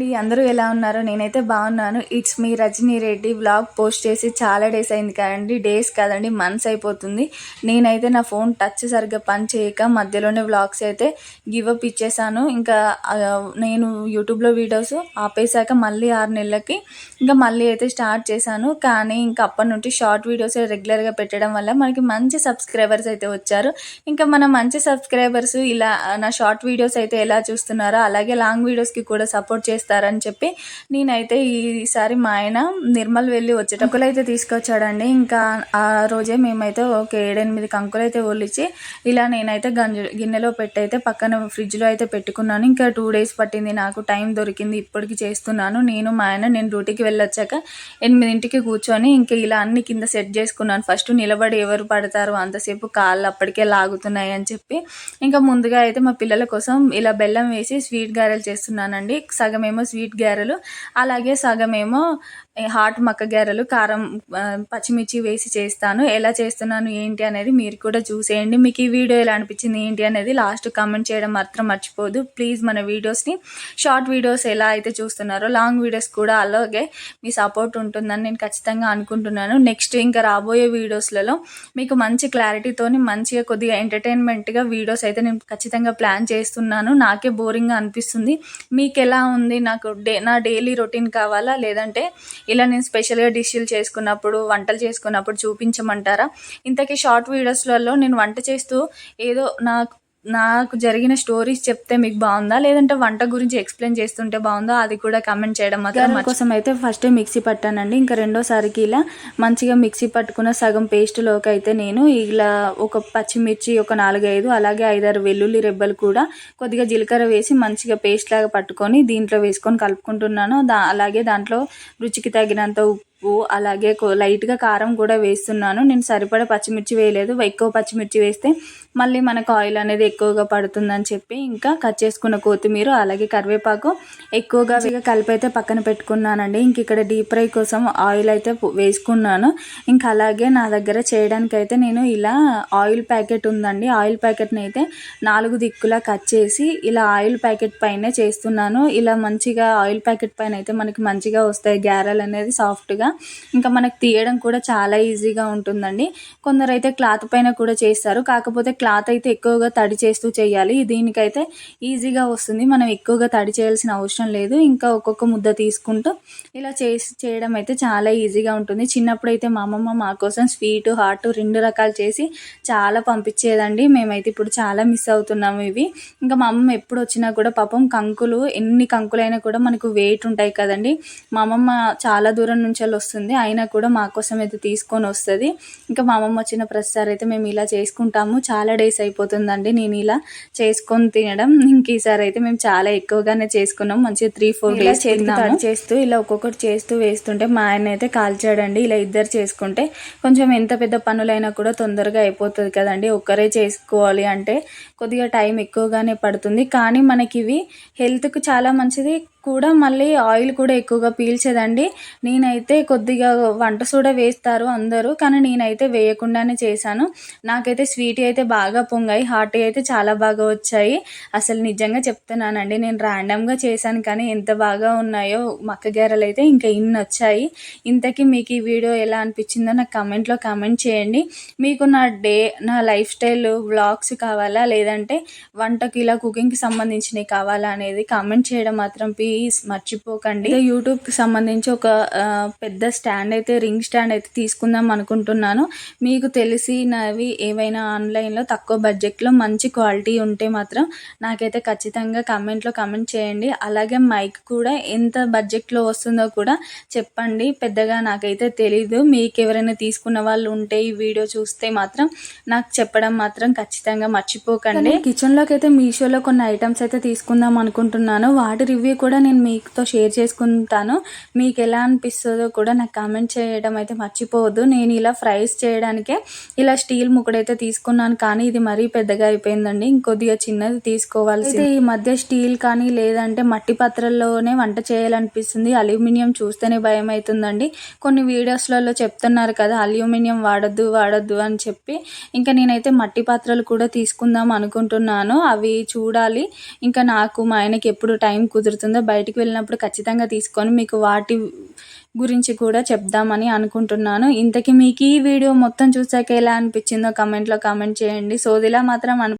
అండి అందరూ ఎలా ఉన్నారు నేనైతే బాగున్నాను. It's me Rajani Reddy vlog post చేసి చాలా డేస్ అయింది కదండి. డేస్ కాదండి మంత్స్ అయిపోతుంది. నేనైతే నా ఫోన్ టచ్ సరిగ్గా పని చేయక మధ్యలోనే వ్లాగ్స్ అయితే గివ్ అప్ ఇచ్చేసాను. ఇంకా నేను యూట్యూబ్లో వీడియోస్ ఆపేశాక మళ్ళీ ఆరు నెలలకి ఇంకా మళ్ళీ అయితే స్టార్ట్ చేశాను. కానీ ఇంకా అప్పటి నుండి షార్ట్ వీడియోస్ రెగ్యులర్గా పెట్టడం వల్ల మనకి మంచి సబ్స్క్రైబర్స్ అయితే వచ్చారు. ఇంకా మన మంచి సబ్స్క్రైబర్స్ ఇలా నా షార్ట్ వీడియోస్ అయితే ఎలా చూస్తున్నారో అలాగే లాంగ్ వీడియోస్కి కూడా సపోర్ట్ చేస్తారని చెప్పి నేనైతే ఈసారి మా ఆయన నిర్మల్ వెళ్ళి వచ్చేటప్పుడు అయితే తీసుకొచ్చాడండి. ఇంకా ఆ రోజే మేమైతే ఒక ఏడెనిమిది కంకులు అయితే ఒలిచి ఇలా నేనైతే గంజు గిన్నెలో పెట్టి అయితే పక్కన ఫ్రిడ్జ్లో అయితే పెట్టుకున్నాను. ఇంకా టూ డేస్ పట్టింది నాకు టైం దొరికింది ఇప్పటికి చేస్తున్నాను. నేను మా ఆయన నేను డ్యూటీకి వెళ్ళొచ్చాక ఎనిమిదింటికి కూర్చొని ఇంకా ఇలా అన్ని కింద సెట్ చేసుకున్నాను. ఫస్ట్ నిలబడి ఎవరు పడతారు అంతసేపు కాళ్ళు అప్పటికే లాగుతున్నాయి అని చెప్పి. ఇంకా ముందుగా అయితే మా పిల్లల కోసం ఇలా బెల్లం వేసి స్వీట్ గారెలు చేస్తున్నానండి. సగం సగమేమో స్వీట్ గారెలు అలాగే సగమేమో హాట్ మక్క గారెలు కారం పచ్చిమిర్చి వేసి చేస్తాను. ఎలా చేస్తున్నాను ఏంటి అనేది మీరు కూడా చూసేయండి. మీకు ఈ వీడియో ఎలా అనిపించింది ఏంటి అనేది లాస్ట్ కామెంట్ చేయడం మాత్రం మర్చిపోదు. ప్లీజ్ మన వీడియోస్ని షార్ట్ వీడియోస్ ఎలా అయితే చూస్తున్నారో లాంగ్ వీడియోస్ కూడా అలాగే మీ సపోర్ట్ ఉంటుందని నేను ఖచ్చితంగా అనుకుంటున్నాను. నెక్స్ట్ ఇంకా రాబోయే వీడియోస్లలో మీకు మంచి క్లారిటీతోని మంచిగా కొద్దిగా ఎంటర్టైన్మెంట్గా వీడియోస్ అయితే నేను ఖచ్చితంగా ప్లాన్ చేస్తున్నాను. నాకే బోరింగ్గా అనిపిస్తుంది. మీకు ఎలా ఉంది? నాకు డే నా డైలీ రొటీన్ కావాలా? లేదంటే ఇలా నేను స్పెషల్గా డిష్లు చేసుకున్నప్పుడు వంటలు చేసుకున్నప్పుడు చూపించమంటారా? ఇంతకీ షార్ట్ వీడియోస్లలో నేను వంట చేస్తూ ఏదో నాకు నాకు జరిగిన స్టోరీస్ చెప్తే మీకు బాగుందా? లేదంటే వంట గురించి ఎక్స్ప్లెయిన్ చేస్తుంటే బాగుందా? అది కూడా కమెంట్ చేయడం మాత్రం కోసం అయితే ఫస్ట్ మిక్సీ పట్టానండి. ఇంకా రెండోసారికి ఇలా మంచిగా మిక్సీ పట్టుకున్న సగం పేస్ట్లోకి అయితే నేను ఇలా ఒక పచ్చిమిర్చి ఒక నాలుగైదు అలాగే ఐదారు వెల్లుల్లి రెబ్బలు కూడా కొద్దిగా జీలకర్ర వేసి మంచిగా పేస్ట్ లాగా పట్టుకొని దీంట్లో వేసుకొని కలుపుకుంటున్నాను. దా అలాగే దాంట్లో రుచికి తగినంత ఉప్పు ఉప్పు అలాగే లైట్గా కారం కూడా వేస్తున్నాను. నేను సరిపడా పచ్చిమిర్చి వేయలేదు. ఎక్కువ పచ్చిమిర్చి వేస్తే మళ్ళీ మనకు ఆయిల్ అనేది ఎక్కువగా పడుతుందని చెప్పి ఇంకా కట్ చేసుకున్న కొత్తిమీర అలాగే కరివేపాకు ఎక్కువగా ఇక కలిపి అయితే పక్కన పెట్టుకున్నానండి. ఇంక ఇక్కడ డీప్ ఫ్రై కోసం ఆయిల్ అయితే వేసుకున్నాను. ఇంకా అలాగే నా దగ్గర చేయడానికి అయితే నేను ఇలా ఆయిల్ ప్యాకెట్ ఉందండి. ఆయిల్ ప్యాకెట్ని అయితే నాలుగు దిక్కులా కట్ చేసి ఇలా ఆయిల్ ప్యాకెట్ పైన చేస్తున్నాను. ఇలా మంచిగా ఆయిల్ ప్యాకెట్ పైన అయితే మనకి మంచిగా వస్తాయి గ్యారెలు అనేది సాఫ్ట్గా. ఇంకా మనకు తీయడం కూడా చాలా ఈజీగా ఉంటుందండి. కొందరైతే క్లాత్ పైన కూడా చేస్తారు. కాకపోతే క్లాత్ అయితే ఎక్కువగా తడి చేస్తూ చేయాలి. దీనికైతే ఈజీగా వస్తుంది. మనం ఎక్కువగా తడి చేయాల్సిన అవసరం లేదు. ఇంకా ఒక్కొక్క ముద్ద తీసుకుంటూ ఇలా చేసి చేయడం అయితే చాలా ఈజీగా ఉంటుంది. చిన్నప్పుడు అయితే మా అమ్మమ్మ మా కోసం స్వీట్ హాట్ రెండు రకాలు చేసి చాలా పంపించేదండి. మేమైతే ఇప్పుడు చాలా మిస్ అవుతున్నాము ఇవి. ఇంకా మా అమ్మమ్మ ఎప్పుడు వచ్చినా కూడా పాపం కంకులు ఎన్ని కంకులైనా కూడా మనకు వెయిట్ ఉంటాయి కదండి. మా అమ్మమ్మ చాలా దూరం నుంచి వస్తుంది. అయినా కూడా మా కోసం అయితే తీసుకొని వస్తుంది. ఇంకా మా అమ్మమ్మ వచ్చిన ప్రతిసారి అయితే మేము ఇలా చేసుకుంటాము. చాలా డేస్ అయిపోతుందండి నేను ఇలా చేసుకొని తినడం. ఇంక ఈసారి అయితే మేము చాలా ఎక్కువగానే చేసుకున్నాం. మంచిగా త్రీ ఫోర్ డేస్ చేతికి చేస్తూ ఇలా ఒక్కొక్కటి చేస్తూ వేస్తుంటే మా ఆయన అయితే కాల్చాడండి. ఇలా ఇద్దరు చేసుకుంటే కొంచెం ఎంత పెద్ద పనులైనా కూడా తొందరగా అయిపోతుంది కదండి. ఒక్కరే చేసుకోవాలి అంటే కొద్దిగా టైం ఎక్కువగానే పడుతుంది. కానీ మనకి ఇవి హెల్త్కి చాలా మంచిది. కూడా మళ్ళీ ఆయిల్ కూడా ఎక్కువగా పీల్చదండి. నేనైతే కొద్దిగా వంట సోడా వేస్తారు అందరూ కానీ నేనైతే వేయకుండానే చేశాను. నాకైతే స్వీట్ అయితే బాగా పొంగాయి హాట్ అయితే చాలా బాగా వచ్చాయి. అసలు నిజంగా చెప్తున్నానండి నేను ర్యాండమ్గా చేశాను కానీ ఎంత బాగా ఉన్నాయో మక్క గారెలు అయితే ఇంకా ఇన్ని వచ్చాయి. ఇంతకీ మీకు ఈ వీడియో ఎలా అనిపించిందో నాకు కమెంట్లో కమెంట్ చేయండి. మీకు నా డే నా లైఫ్ స్టైల్ వ్లాగ్స్ కావాలా లేదంటే వంటకి ఇలా కుకింగ్కి సంబంధించినవి కావాలా అనేది కామెంట్ చేయడం మాత్రం ప్లీజ్ ప్లీజ్ మర్చిపోకండి. యూట్యూబ్ యూట్యూబ్కి సంబంధించి ఒక పెద్ద స్టాండ్ అయితే రింగ్ స్టాండ్ అయితే తీసుకుందాం అనుకుంటున్నాను. మీకు తెలిసినవి ఏవైనా ఆన్లైన్లో తక్కువ బడ్జెట్లో మంచి క్వాలిటీ ఉంటే మాత్రం నాకైతే ఖచ్చితంగా కమెంట్లో కమెంట్ చేయండి. అలాగే మైక్ కూడా ఎంత బడ్జెట్లో వస్తుందో కూడా చెప్పండి. పెద్దగా నాకైతే తెలీదు. మీకు ఎవరైనా తీసుకున్న వాళ్ళు ఉంటే ఈ వీడియో చూస్తే మాత్రం నాకు చెప్పడం మాత్రం ఖచ్చితంగా మర్చిపోకండి. కిచెన్లోకి అయితే మీషోలో కొన్ని ఐటమ్స్ అయితే తీసుకుందాం అనుకుంటున్నాను. వాటి రివ్యూ కూడా నేను మీతో షేర్ చేసుకుంటాను. మీకు ఎలా అనిపిస్తుందో కూడా నాకు కామెంట్ చేయడం అయితే మర్చిపోవద్దు. నేను ఇలా ఫ్రైస్ చేయడానికే ఇలా స్టీల్ ముక్కడైతే తీసుకున్నాను కానీ ఇది మరీ పెద్దగా అయిపోయిందండి. ఇంకొద్దిగా చిన్నది తీసుకోవాల్సి ఈ మధ్య స్టీల్ కానీ లేదంటే మట్టి పాత్రల్లోనే వంట చేయాలనిపిస్తుంది. అల్యూమినియం చూస్తేనే భయం అవుతుందండి. కొన్ని వీడియోస్లలో చెప్తున్నారు కదా అల్యూమినియం వాడద్దు వాడద్దు అని చెప్పి. ఇంకా నేనైతే మట్టి పాత్రలు కూడా తీసుకుందాం అనుకుంటున్నాను. అవి చూడాలి. ఇంకా నాకు మా ఆయనకి ఎప్పుడు టైం కుదురుతుందో బయటికి వెళ్ళినప్పుడు ఖచ్చితంగా తీసుకొని మీకు వాటి గురించి కూడా చెప్దామని అనుకుంటున్నాను. ఇంతకీ మీకు ఈ వీడియో మొత్తం చూసాక ఎలా అనిపించిందో కమెంట్లో కామెంట్ చేయండి. సోదిలా మాత్రం అను